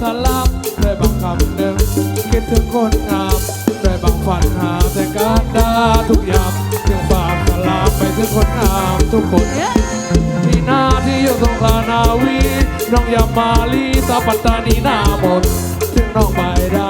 สลับไปบางคำหนึ่งคิดถึงคนงามด้วยบางฝันหาแต่การดาทุกยามถึงฝากสลับไปถึงคนงามทุกคนที่หน้าที่อยู่ตรงลานาวีน้องยามาลีสาปัตตานีหน้าหมดถึงน้องใบดาสาวจาก